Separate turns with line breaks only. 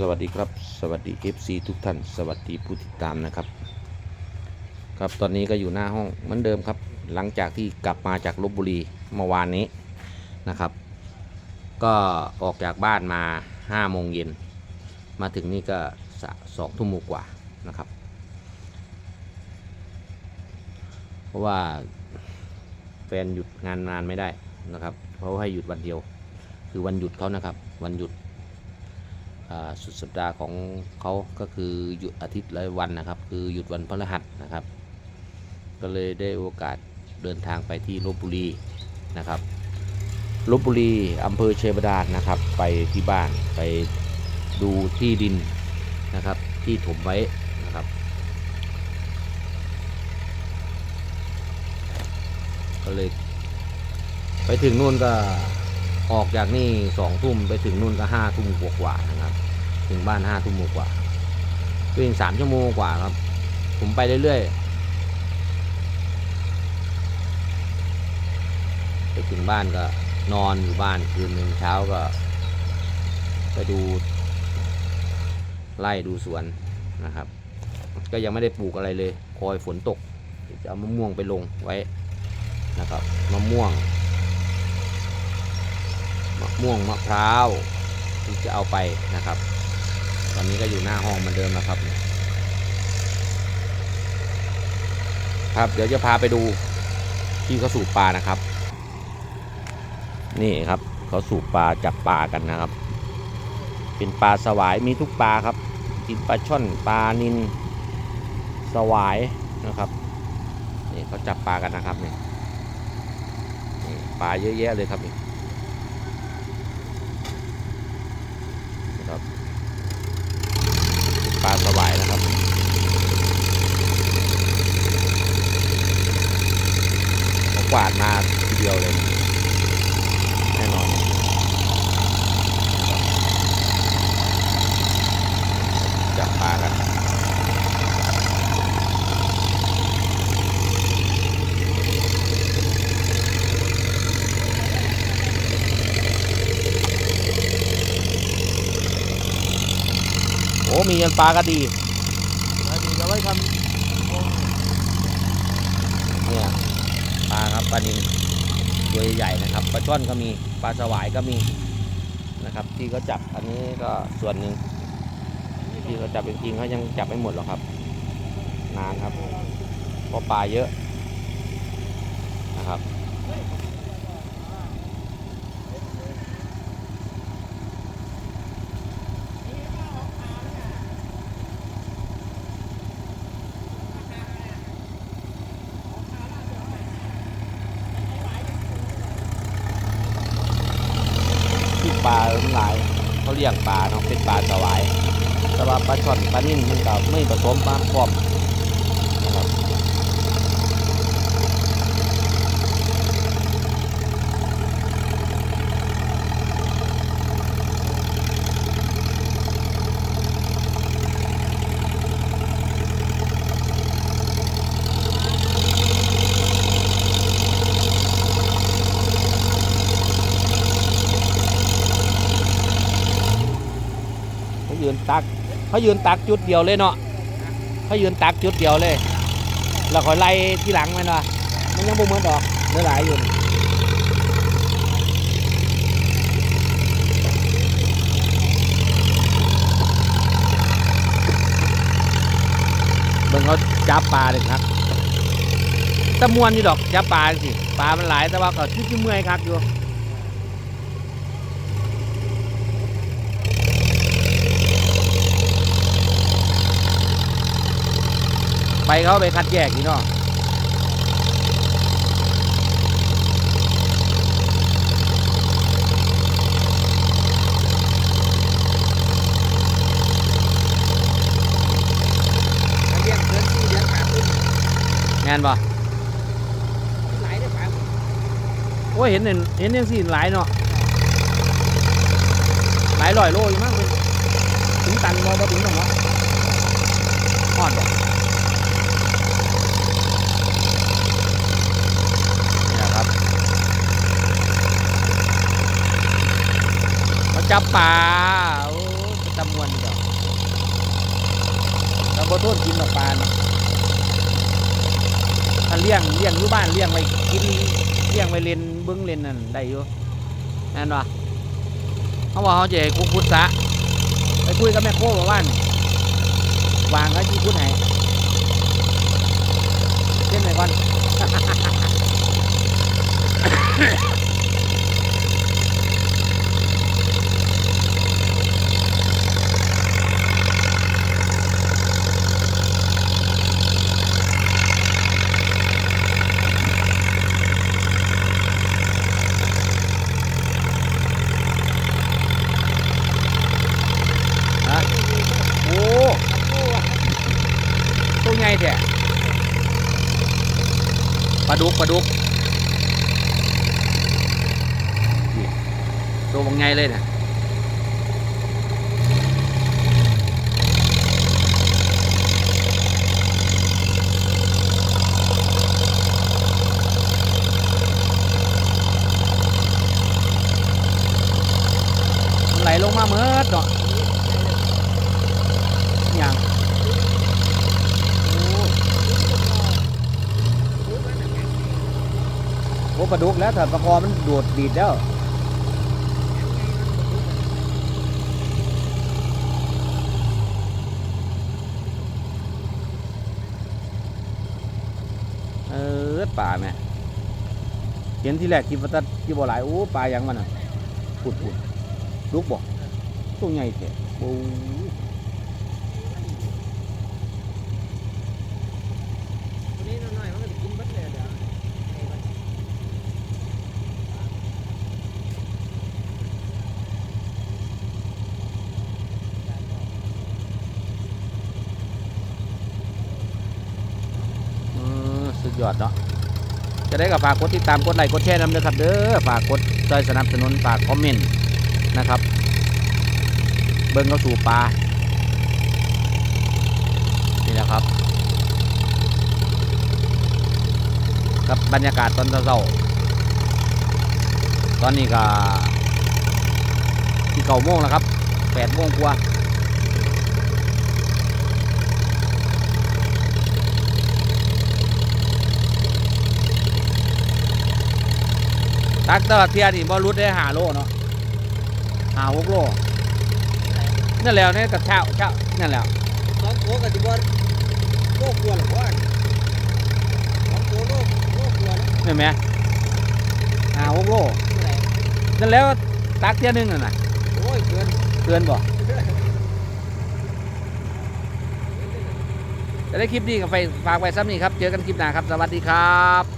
สวัสดีครับสวัสดี FC ทุกท่าน สวัสดีผู้ติดตามนะครับ ครับตอนนี้ก็อยู่หน้าห้องเหมือนเดิมครับ หลังจากที่กลับมาจากลบบุรีเมื่อวานนี้นะครับ ก็ออกจากบ้านมา5โมงเย็นมาถึงนี่ก็สองทุ่มกว่านะครับ เพราะว่าแฟนหยุดงานนานไม่ได้นะครับเขาให้หยุดวันเดียว คือวันหยุดเขานะครับ วันหยุด สุดสัปดาห์ของเขาก็คือหยุดอาทิตย์ละวันนะครับ คือหยุดวันพฤหัสนะครับ ก็เลยได้โอกาสเดินทางไปที่ลบบุรีนะครับลบบุรีอำเภอเชยบดาลนะครับ ไปที่บ้านไปดูที่ดินนะครับ ที่ถมไว้นะครับ ก็เลย ไปถึงนู่นก็ ออกจากนี่สองทุ่มไปถึงนู่นก็ห้าทุ่มกว่าๆนะครับ ถึงบ้านห้าทุ่มกว่าวิ่งสามชั่วโมงกว่าครับ ผมไปเรื่อยๆ ไปถึงบ้านก็นอนอยู่บ้านคืนหนึ่งเช้าก็ ไปดูไล่ดูสวนนะครับ ก็ยังไม่ได้ปลูกอะไรเลย คอยฝนตกจะเอามะม่วงไปลงไว้นะครับมะม่วง มะม่วงมะพร้าวที่จะเอาไปนะครับ ตอนนี้ก็อยู่หน้าห้องเหมือนเดิมนะครับ ครับเดี๋ยวจะพาไปดูที่เขาสูบปลานะครับ นี่ครับเขาสูบปลาจับปลากันนะครับ เป็นปลาสวายมีทุกปลาครับกินปลาช่อนปลานินสวายนะครับนี่เขาจับปลากันนะครับนี่นี่ปลาเยอะแยะเลยครับนี่ นะครับปลาสวายนะครับเขากวาดมาทีเดียวเลยแน่นอนจับปลากันโอ้มียันปลากระดี
แล้วดีเอาไว้ท
เนี่ยปลาครับปลานิน ตัวใหญ่ๆนะครับปลาช่อนก็มีปลาสวายก็มีนะครับ ที่เขาจับอันนี้ก็ส่วนหนึ่งที่เขาจับจริงๆเขายังจับไม่หมดหรอกครับ นานครับเพราะปลาเยอะนะครับ ปลาทั้งหลาย เขาเลี้ยงปลาเนาะเป็นปลาสวาย แต่ว่าปลาช่อนปลานิ่มมันก็ไม่ผสมมาพร้อมนะครับเขายืนตัก เขายืนตักจุดเดียวเลยเนาะเขายืนตักจุดเดียวเลย แล้วคอยไล่ที่หลังมันวะมันยังบ่เหมือนดอกเหลือหลายอยู่เบิ่งเขาจับปลาเลยครับแตะมวนอยู่ดอกจับปลาสิปลามันหลายแต่ว่าก็คิดที่เมื่อยคักอยู่ ไปเขาไปคัดแยกนี่เนาะำ
เลี้ยงเกินสี่เดือนขาดทุน
งานบ่
หลายได้ปลา
โอ้ยเห็นเห็นเห็นยังสี่หลายเนาะหลายร้อยโลอยู่มั้งเป็นถึงตันบ่บ่ถึงหรอกเนาะฮอดบ่นี่แหละครับเขา จับปลาโอ้เป็นตะมวนดีดอกมันบ่โทษกินดอกปลานาะถ้าเลี้ยงเลี้ยงอยู่บ้านเลี้ยงไว้กินเลี้ยงไว้เล่นเบิ้งเล่นนั่นได้อยู่แน่นวะเขาว่าเขาจะให้คุกพุทธะไปคุยกับแม่โคบอกว่านวางก็ยี่พุทธให้เล่นไหนก่อน ฮะโอ้ตัวใหญ่แท้ ปลาดุกปลาดุกตัวบางใหญ่เลยเนี่ยไหลลงมาเมื่อเนาะอย่าง โอ้ปลาดุกแล้วถ้าปลาคอมันโดดดีดแล้วเออป่าแม่เห็นที่แรกคิดว่าแตะที่บ่หลายโอ้ปลายังมันอะปุดปุดลูกบอกตัวใหญ่แท้โอ้
ตัวนี้น้อยๆมันก็จะกินเบัดเลยเดี๋ยวให้มัน
เอ อดเนาะจะได้กับฝากกดติดตามกดไลค์กดแชร์นำเด้อครับเด้อฝากกดใจสนับสนุนฝากคอมเมนต์นะครับ เบิ้งเข้าสู่ปลานี่แหละครับกับบรรยากาศตอนเช้าตอนนี้ก็ที่เก้าโมงแล้วครับแปดโมงกว่า ตักตลอดเทียนี่บ่รุดได้หาโลเนาะหาหกโลนั่นแหล้วเนี่ยกับเช้าเช้านั่นแหล้ว
สองตัวก็จะบ่โลกกลัวหรอกว่าสองตัวโลกโลกกลัวแล้ว
เห็นไหมหาหกโล
เท่าไหร่
นั่นแล้วตักเทียหนึงน่ะนะ
โอ้ยเกิน
เตือนบ่จะได้คลิปนี้กับไปฝากไว้ซ้ำนี่ครับ เจอกันคลิปหน้าครับ สวัสดีครับ